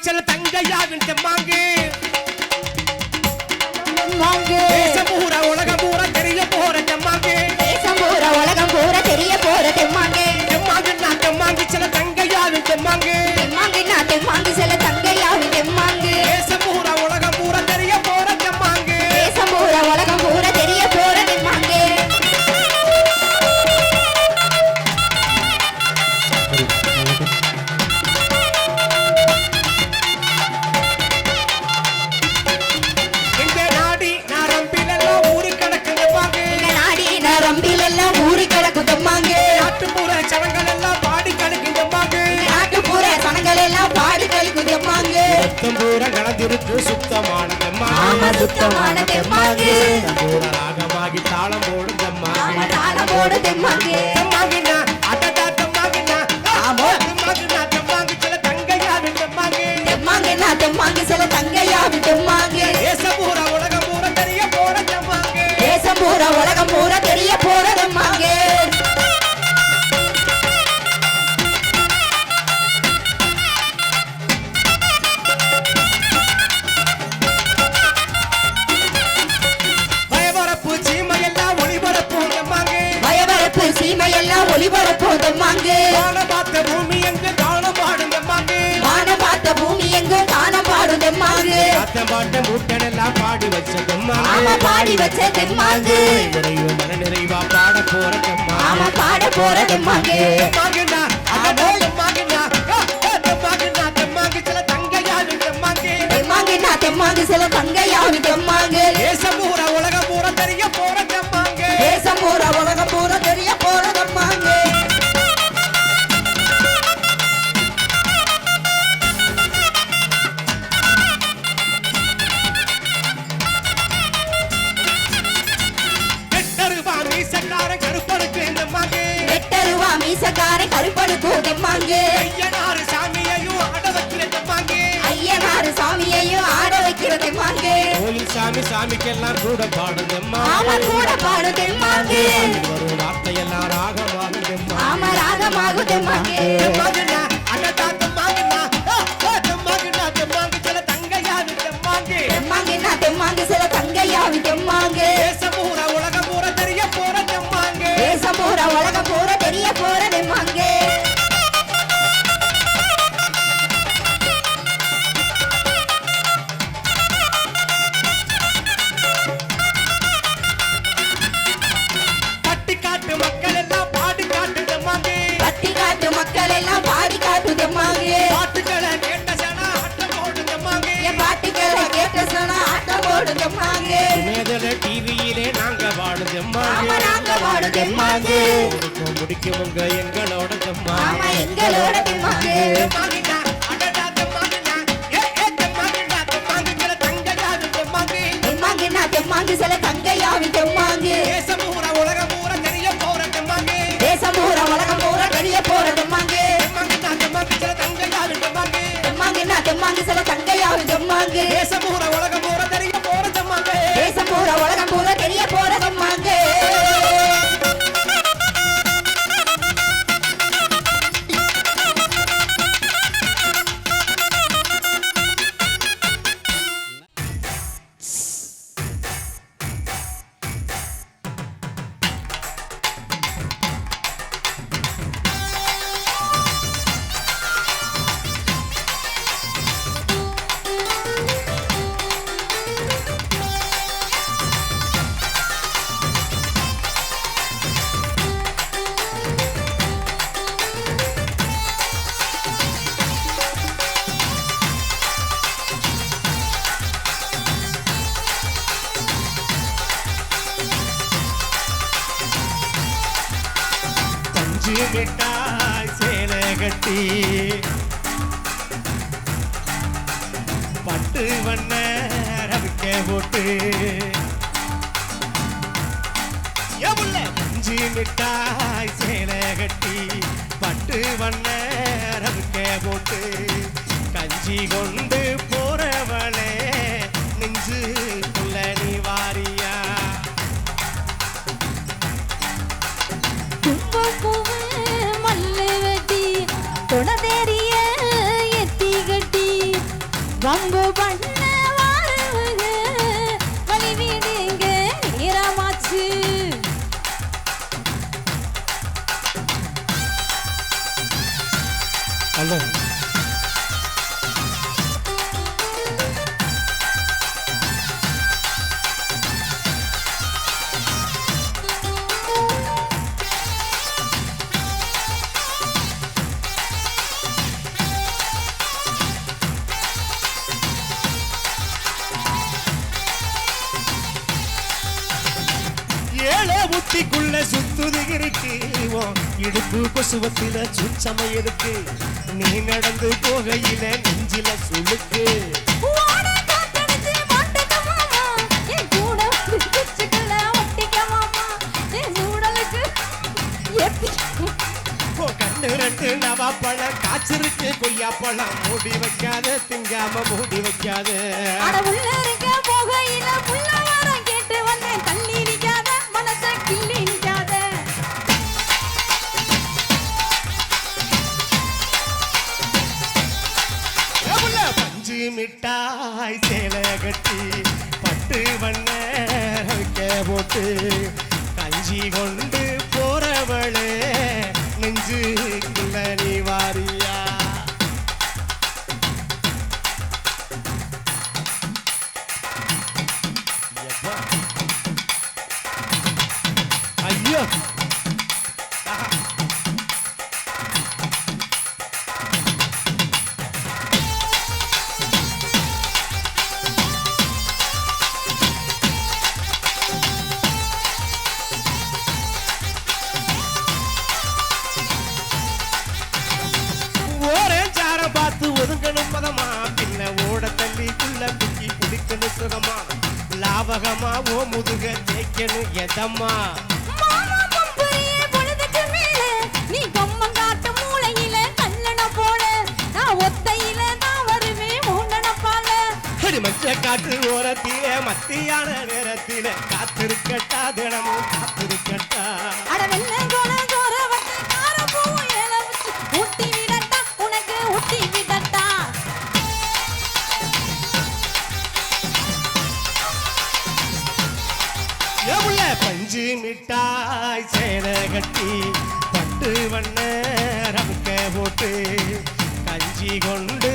加了大。ஊருக்கு சுத்தமான பெம்மா சுத்தமான பெம்மாக்கு பூரணாகமாகி தாளம் போடும் தாளம் போடும் வச்ச தெம்மாங்கு பாட போற தெம்மா பாட சாமி சாமிக்கெல்லாம் கூட பாடுதம்மா கூட பாடுதம்மா ஒரு வார்த்தையெல்லாம் ராகமாகுதம்மா ஆமா சில தங்கையாவி வாழுதம்மாங்க. இணையதள டிவியிலே நாங்க வாழுதம்மாங்க. நாங்க வாழுதம்மாங்க. முடிக்கவங்க எங்களோட தம்மா எங்களோட தம்மாங்க. தெம்மாங்கு சில தங்கையாவி தெம்மாங்கு. தேசம் பூரா உலகம் பூரா தெரிய போற தெம்மாங்கு. தேசம் பூரா உலகம் பூரா தெரிய போற தெம்மாங்கு. தெம்மாங்கு சில தங்கையாவி தெம்மாங்கு. தெம்மாங்கு சில தங்கையாவி தெம்மாங்கு. தேசம் பூரா உலகம் விரித்து விட்டாய் சேலை கட்டி. பட்டு வண்ண ரவிக்க போட்டு. அஞ்சு மிட்டாய் சேலை கட்டி பட்டு வண்ண ரவிக்க போட்டு. கஞ்சி கொண்டு போறவளே நெஞ்சு குணதெரிய எத்தி கட்டி வம்பு பண்ண வாருங்க. வழி வீடுங்க நேரமாச்சு அல்ல முட்டிக்குள்ள சுத்துது இருக்கு. உன் இடுப்பு கொசுவத்தில சுச்சம இருக்கு. நீ நடந்து போகையில நெஞ்சில கண்ணு ரெண்டு நவாப்பழம் காய்ச்சிருக்கு கொய்யா பழம் மூடி வைக்காத. திங்காம மூடி வைக்காத. பஞ்சு மிட்டாய் சேலை கட்டி பட்டு வண்ண போட்டு கஞ்சி கொண்டு போறவளே நெஞ்சு நீ வாரியா? லாபகமா ஓ முதுக தேய்க்கணும் எதம்மா? நீ கம்மம் காட்டு மூளையில கல்லண போல. நான் ஒத்தையில தான் வருவேன் மூண்டனப்பால அடி மஞ்ச காட்டு ஓரத்தில மத்தியான நேரத்தில காத்திருக்கட்டா தினமும் காத்திருக்கட்டா. அட வெள்ள பஞ்சு மிட்டாய் சேலை கட்டி பட்டு வண்ண ரமுக்க போட்டு கஞ்சி கொண்டு